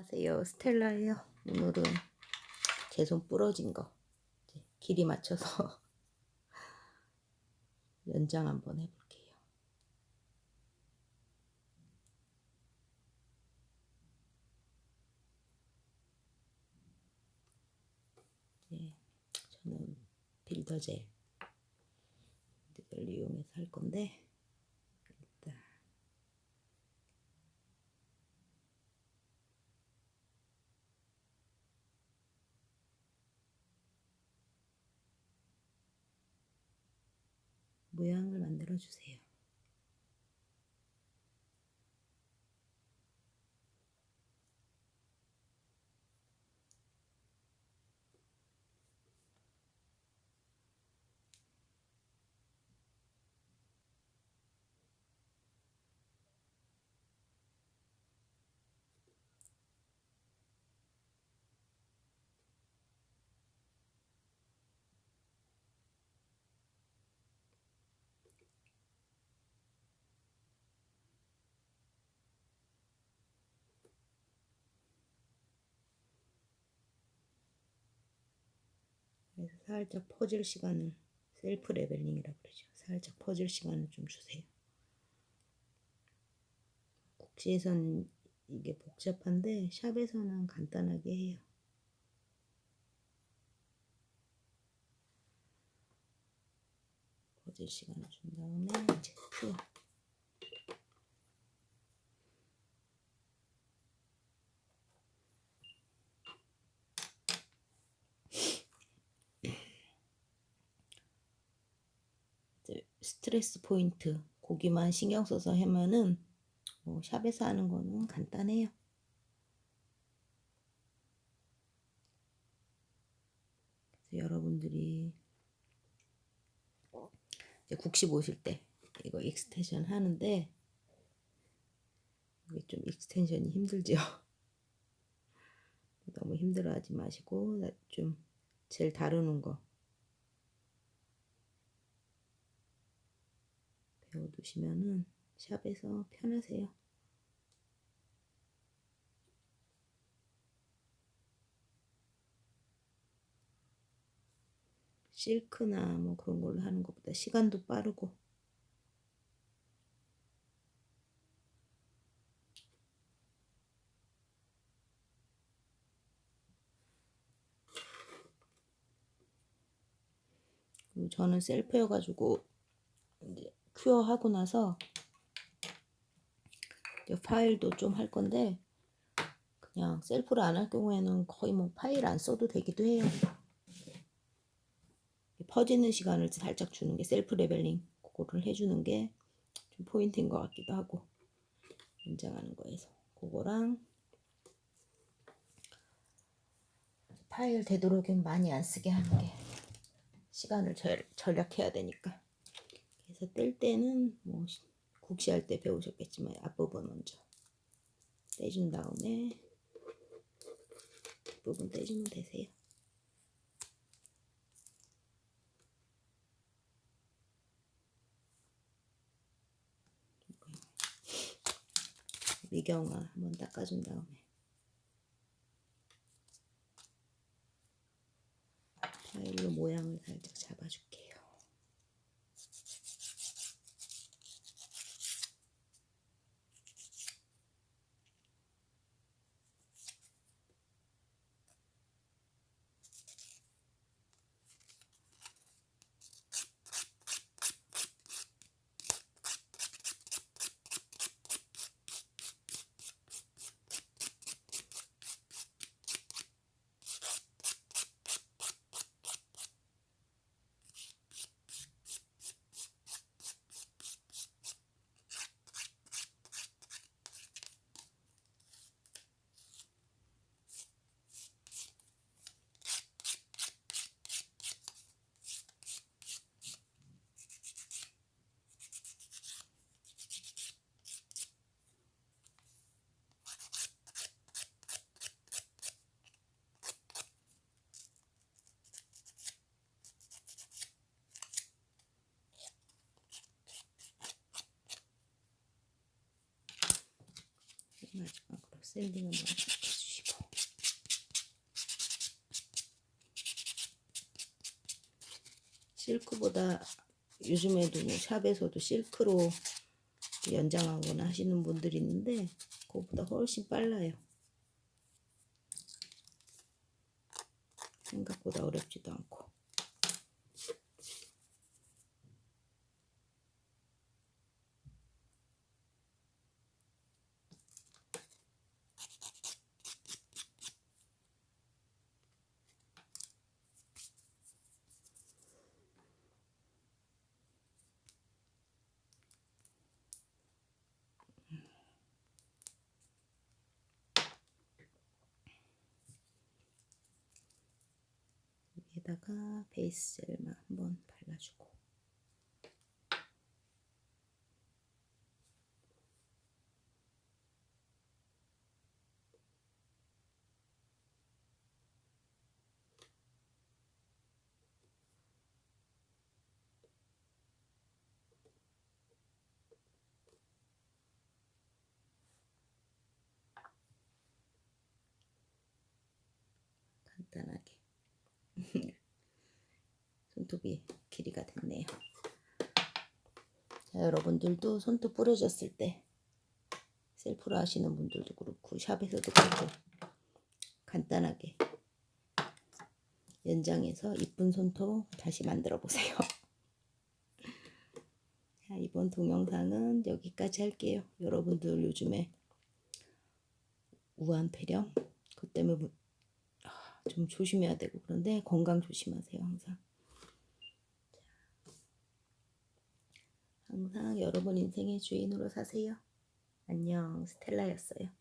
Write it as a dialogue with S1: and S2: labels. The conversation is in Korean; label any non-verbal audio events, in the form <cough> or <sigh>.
S1: 안녕하세요. 스텔라예요. 오늘은 제 손 부러진 거. 길이 맞춰서 <laughs> 연장 한번 해볼게요. 이제 저는 빌더젤. 이걸 이용해서 할 건데 모양을 만들어 주세요. 그래서 살짝 퍼질 시간을 셀프 레벨링이라 그러죠. 살짝 퍼질 시간을 좀 주세요. 국지에서는 이게 복잡한데 샵에서는 간단하게 해요. 퍼질 시간을 준 다음에 이제 큐어. 이제 스트레스 포인트 고기만 신경 써서 하면은 뭐 샵에서 하는 거는 간단해요. 여러분들이 국시 보실 때 이거 익스텐션 하는데 이게 좀 익스텐션이 힘들죠. <laughs> 너무 힘들어하지 마시고 좀 제일 다루는 거 배워두시면은 샵에서 편하세요. 실크나 뭐 그런 걸로 하는 것보다 시간도 빠르고 저는 셀프여가지고 이제 큐어 하고 나서 파일도 좀 할 건데 그냥 셀프를 안 할 경우에는 거의 뭐 파일 안 써도 되기도 해요. 퍼지는 시간을 살짝 주는 게 셀프 레벨링 그거를 해주는 게 좀 포인트인 것 같기도 하고 연장하는 거에서 그거랑 파일 되도록이면 많이 안 쓰게 하는 게 시간을 절, 절약해야 되니까 그래서 뗄 때는 뭐 국시할 때 배우셨겠지만 앞부분 먼저 떼준 다음에 부분 떼주면 되세요. 미경화 한번 닦아준 다음에 파일로 모양을 살짝 잡아줄게요. 샌딩은 먼저 해주시고 실크보다 요즘에도 뭐 샵에서도 실크로 연장하거나 하시는 분들이 있는데 그거보다 훨씬 빨라요. 생각보다 어렵지도 않고. 여기다가 베이스 젤만 한번 발라주고 간단하게 손톱이 길이가 됐네요. 자, 여러분들도 손톱 부러졌을 때 셀프로 하시는 분들도 그렇고 샵에서도 그렇고 간단하게 연장해서 이쁜 손톱 다시 만들어 보세요. <laughs> 자, 이번 동영상은 여기까지 할게요. 여러분들 요즘에 우한 폐렴 그 때문에 무- 아, 좀 조심해야 되고 그런데 건강 조심하세요 항상. 항상 여러분 인생의 주인으로 사세요. 안녕, 스텔라였어요.